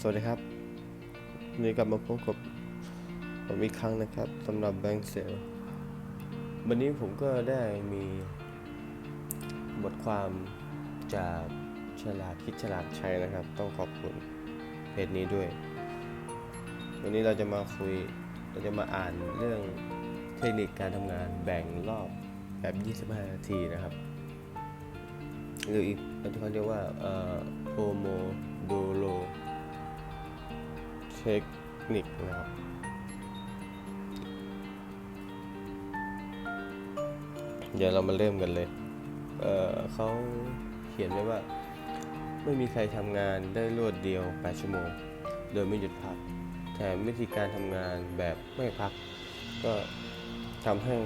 สวัสดีครับนนี้กลับมาพบกับผมอีกครั้งนะครับสำหรับแบงค์เซลวันนี้ผมก็ได้มีบทความจากฉลาดคิดฉลาดใช้นะครับ ต้องขอบคุณเพจนี้ด้วย วันนี้เราจะมาคุยเราจะมาอ่านเรื่องเทคนิคการทำงานแบ่งรอบแบบ 25 นาทีนะครับ หรืออีกอันที่เขาเรียกว่าโพโมโดโล เทคนิคนะครับเดี๋ยวเรามาเริ่มกันเลย เออเขาเขียนไว้ว่า ไม่มีใครทำงานได้รวดเดียว 8 ชั่วโมง โดยไม่หยุดพัก แถมวิธีการทำงานแบบไม่พัก ก็ทำให้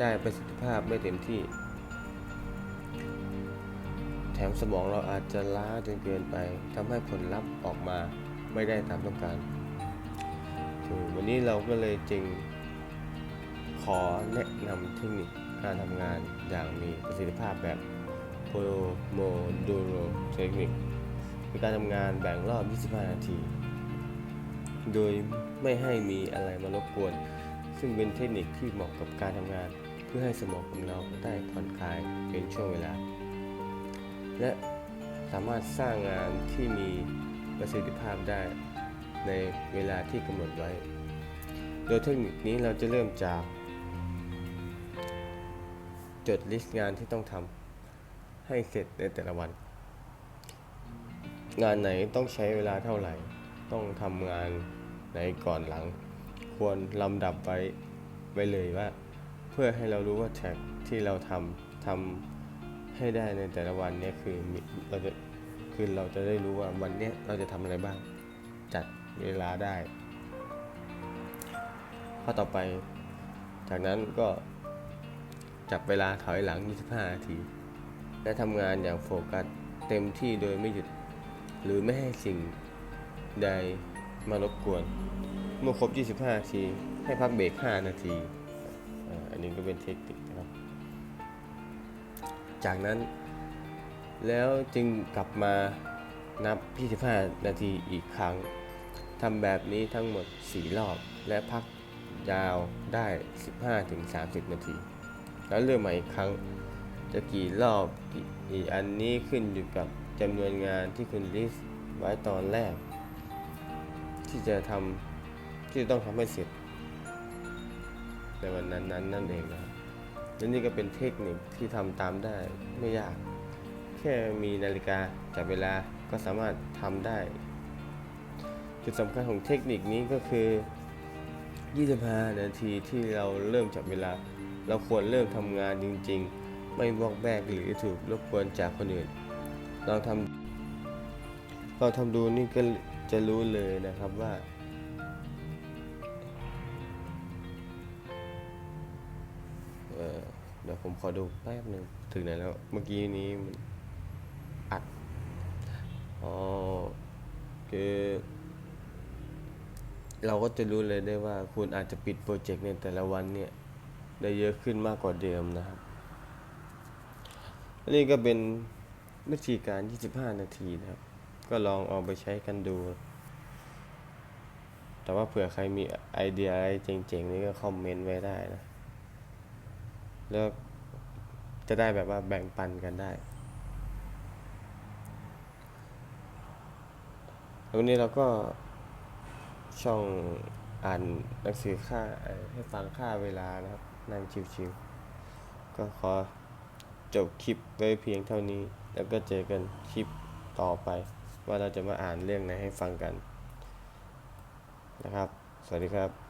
ได้ประสิทธิภาพไม่เต็มที่ แถมสมองเราอาจจะล้าจนเกินไปทำให้ผลลัพธ์ออกมา ไม่ได้ตามต้องการคือวันนี้เราก็เลยจึงขอแนะนำเทคนิคการทำงานอย่างมีประสิทธิภาพแบบ Pomodoro เทคนิคคือการทำงานแบ่งรอบ 25 นาที โดยไม่ให้มีอะไรมารบกวน ซึ่งเป็นเทคนิคที่เหมาะกับการทำงาน เพื่อให้สมองของเราได้ผ่อนคลายเป็นช่วงเวลา และสามารถสร้างงานที่มี ประสิทธิภาพได้ในเวลาที่กำหนดไว้ โดยเทคนิคนี้เราจะเริ่มจาก จดลิสต์งานที่ต้องทำให้เสร็จในแต่ละวัน งานไหนต้องใช้เวลาเท่าไหร่ ต้องทำงานไหนก่อนหลัง ควรลำดับไว้ไว้เลยว่า เพื่อให้เรารู้ว่าแท็กที่เราทำทำให้ได้ในแต่ละวันเนี่ยคือเราจะ คือเราจะได้รู้ว่าวันนี้เราจะทำอะไรบ้าง จัดเวลาได้ ข้อต่อไป จากนั้นก็จับเวลาถอยหลัง 25 นาที และทำงานอย่างโฟกัสเต็มที่โดยไม่หยุด หรือไม่ให้สิ่งใดมารบกวน เมื่อครบ 25 นาที ให้พักเบรก 5 นาที อันนี้ก็เป็นเทคนิคนะครับ จากนั้น แล้วจึงกลับมานับ 25 นาทีอีกครั้งทำแบบนี้ทั้งหมด 4 รอบ และพักยาวได้ 15-30 นาที แล้วเริ่มใหม่อีกครั้ง จะกี่รอบกี่กี่อันนี้ขึ้นอยู่กับจำนวนงานที่คุณลิสต์ไว้ตอนแรก ที่จะทำที่จะต้องทำให้เสร็จ ในวันนั้นนั้นนั่นเองนะครับและนี่ก็เป็นเทคนิคที่ทำตามได้ไม่ยาก ค่มีนาฬิกาจับเวลาก็สามารถทำได้ จุดสำคัญของเทคนิคนี้ก็คือ 25 นาทีที่เราเริ่มจับเวลา เราควรเริ่มทำงานจริง ๆ ไม่วอกแวกหรือถูกรบกวนจากคนอื่น เราทำเราทำดูนี่ก็จะรู้เลยนะครับว่าเออเดี๋ยวผมขอดูแป๊บหนึ่งถึงไหนแล้ว เมื่อกี้นี้มัน อัดอ๋อคือเราก็จะรู้เลยได้ว่าคุณอาจจะปิดโปรเจกต์ในแต่ละวันเนี่ย ได้เยอะขึ้นมากกว่าเดิมนะครับนนี้ก็เป็นวิธีการ 25 นาทีนะครับ ก็ลองเอาไปใช้กันดู แต่ว่าเผื่อใครมีไอเดียอะไรเจ๋งๆ นี่ก็คอมเมนต์ไว้ได้นะ แล้วจะได้แบบว่าแบ่งปันกันได้ แล้ววันนี้เราก็ช่องอ่านหนังสือค่าให้ฟังค่าเวลานะครับ นั่งชิวๆก็ขอจบคลิปไว้เพียงเท่านี้ แล้วก็เจอกันคลิปต่อไป ว่าเราจะมาอ่านเรื่องไหนให้ฟังกันนะครับ สวัสดีครับ